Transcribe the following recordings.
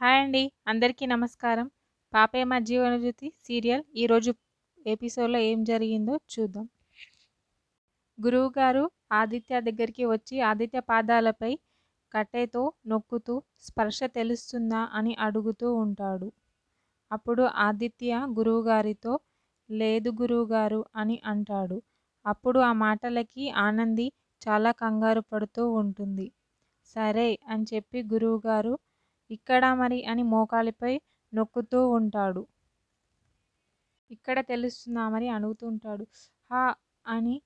Hi అండి. అందరికీ నమస్కారం. పాపే మా జీవనజ్యోతి సీరియల్ ఈరోజు ఎపిసోడ్లో ఏం జరిగిందో చూద్దాం. గురువుగారు ఆదిత్య దగ్గరికి వచ్చి ఆదిత్య పాదాలపై కట్టెతో నొక్కుతూ స్పర్శ తెలుస్తుందా? అని అడుగుతూ ఉంటాడు. అప్పుడు ఆదిత్య గురువుగారితో లేదు గురువుగారు అని అంటాడు. అప్పుడు ఆ మాటలకి ఆనంది చాలా కంగారు పడుతూ ఉంటుంది. సరే అని చెప్పి గురువుగారు ఇక్కడ మరి అని మోకాలిపై నొక్కుతూ ఉంటాడు. ఇక్కడ తెలుస్తుందా మరి? అడుగుతూ ఉంటాడు. హా అని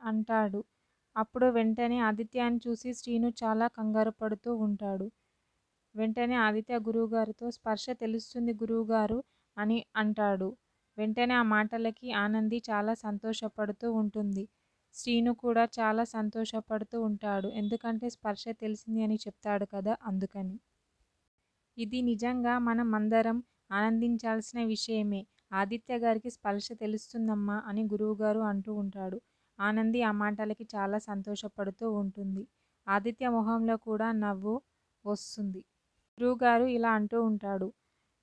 అంటాడు. అప్పుడు వెంటనే ఆదిత్యాన్ని చూసి శ్రీను చాలా కంగారు పడుతూ ఉంటాడు. వెంటనే ఆదిత్య గురువుగారితో స్పర్శ తెలుస్తుంది గురువుగారు అని అంటాడు. వెంటనే ఆ మాటలకి ఆనంది చాలా సంతోషపడుతూ ఉంటుంది. శ్రీను కూడా చాలా సంతోషపడుతూ ఉంటాడు. ఎందుకంటే స్పర్శ తెలిసింది అని చెప్తాడు కదా అందుకని. ఇది నిజంగా మనం అందరం ఆనందించాల్సిన విషయమే. ఆదిత్య గారికి స్పర్శ తెలుస్తుందమ్మా అని గురువుగారు అంటూ ఉంటాడు. ఆనంది ఆ మాటలకి చాలా సంతోషపడుతూ ఉంటుంది. ఆదిత్య మొహంలో కూడా నవ్వు వస్తుంది. గురువుగారు ఇలా అంటూ ఉంటాడు.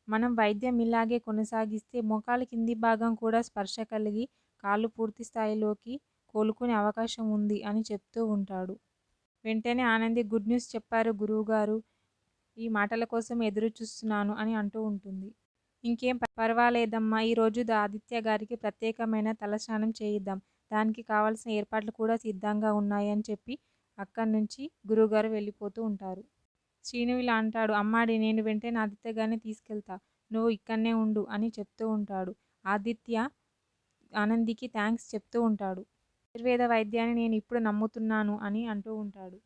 మనం వైద్యం ఇలాగే కొనసాగిస్తే మోకాలు కింది భాగం కూడా స్పర్శ కలిగి కాళ్ళు పూర్తి స్థాయిలోకి కోలుకునే అవకాశం ఉంది అని చెప్తూ ఉంటాడు. వెంటనే ఆనంది గుడ్ న్యూస్ చెప్పారు గురువుగారు. ఈ మాటల కోసం ఎదురు చూస్తున్నాను అని అంటూ ఉంటుంది. ఇంకేం పర్వాలేదమ్మా ఈరోజు ఆదిత్య గారికి ప్రత్యేకమైన తలస్నానం చేయిద్దాం. దానికి కావాల్సిన ఏర్పాట్లు కూడా సిద్ధంగా ఉన్నాయని చెప్పి అక్కడి నుంచి గురువుగారు వెళ్ళిపోతూ ఉంటారు. శ్రీను ఇలా అంటాడు అమ్మాడి నేను వెంటనే ఆదిత్య గారిని తీసుకెళ్తా. నువ్వు ఇక్కడనే ఉండు అని చెప్తూ ఉంటాడు. ఆదిత్య ఆనందికి థ్యాంక్స్ చెప్తూ ఉంటాడు. ఆయుర్వేద వైద్యాన్ని నేను ఇప్పుడు నమ్ముతున్నాను అని అంటూ ఉంటాడు.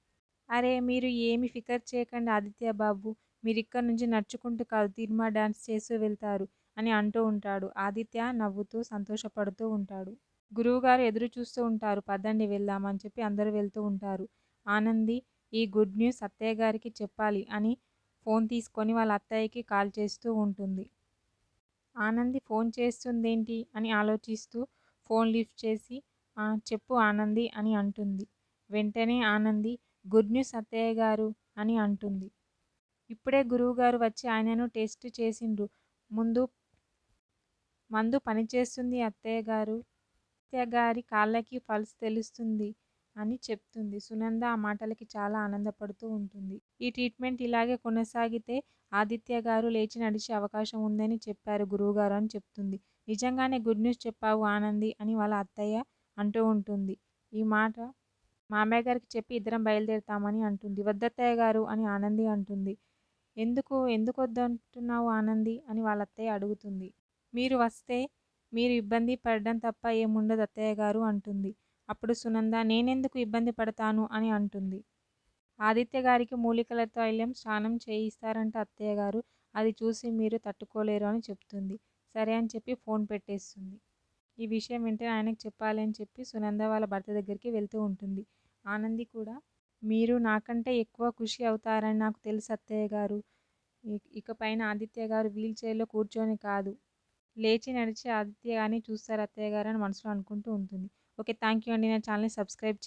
అరే! మీరు ఏమి ఫికర్ చేయకండి ఆదిత్య బాబు. మీరు ఇక్కడ నుంచి నడుచుకుంటూ కాదు తీర్మా డాన్స్ చేస్తూ వెళ్తారు అని అంటూ ఉంటాడు. ఆదిత్య నవ్వుతూ సంతోషపడుతూ ఉంటాడు. గురువుగారు ఎదురు చూస్తూ ఉంటారు. పదండి వెళ్దామని చెప్పి అందరూ వెళ్తూ ఉంటారు. ఆనంది ఈ గుడ్ న్యూస్ అత్తయ్య గారికి చెప్పాలి అని ఫోన్ తీసుకొని వాళ్ళ అత్తయ్యకి కాల్ చేస్తూ ఉంటుంది. ఆనంది ఫోన్ చేస్తుందేంటి అని ఆలోచిస్తూ ఫోన్ లిఫ్ట్ చేసి చెప్పు ఆనంది అని అంటుంది. వెంటనే ఆనంది గుడ్ న్యూస్ అత్తయ్య గారు అని అంటుంది. ఇప్పుడే గురువుగారు వచ్చి ఆయనను టెస్ట్ చేసిండ్రు. ముందు మందు పనిచేస్తుంది అత్తయ్య గారు. అత్తయ్య గారి కాళ్ళకి పల్స్ తెలుస్తుంది అని చెప్తుంది. సునంద ఆ మాటలకి చాలా ఆనందపడుతూ ఉంటుంది. ఈ ట్రీట్మెంట్ ఇలాగే కొనసాగితే ఆదిత్య గారు లేచి నడిచే అవకాశం ఉందని చెప్పారు గురువుగారు అని చెప్తుంది. నిజంగానే గుడ్ న్యూస్ చెప్పావు ఆనంది అని వాళ్ళ అత్తయ్య అంటూ ఉంటుంది. ఈ మాట మామయ్య గారికి చెప్పి ఇద్దరం బయలుదేరుతామని అంటుంది. వద్దత్తయ్య గారు అని ఆనంది అంటుంది. ఎందుకు? ఎందుకు వద్దంటున్నావు ఆనంది? అని వాళ్ళ అత్తయ్య అడుగుతుంది. మీరు వస్తే మీరు ఇబ్బంది పడడం తప్ప ఏముండదు అత్తయ్య గారు అంటుంది. అప్పుడు సునంద నేనెందుకు ఇబ్బంది పడతాను? అని అంటుంది. ఆదిత్య గారికి మూలికల తైలం స్నానం చేయిస్తారంట అత్తయ్య గారు. అది చూసి మీరు తట్టుకోలేరు అని చెప్తుంది. సరే అని చెప్పి ఫోన్ పెట్టేస్తుంది. ఈ విషయం వెంటనే ఆయనకు చెప్పాలి అని చెప్పి సునంద వాళ్ళ భర్త దగ్గరికి వెళ్తూ ఉంటుంది. ఆనంది కూడా. మీరు నాకంటే ఎక్కువ ఖుషి అవుతారని నాకు తెలుసు అత్తయ్య గారు. ఇకపైన ఆదిత్య గారు వీల్ చైర్లో కూర్చొని కాదు. లేచి నడిచి ఆదిత్య గారిని చూస్తారు అత్తయ్య గారు అని మనసులో అనుకుంటూ ఉంటుంది. ఓకే థ్యాంక్ యూ అండి. నా ఛానల్ని సబ్స్క్రైబ్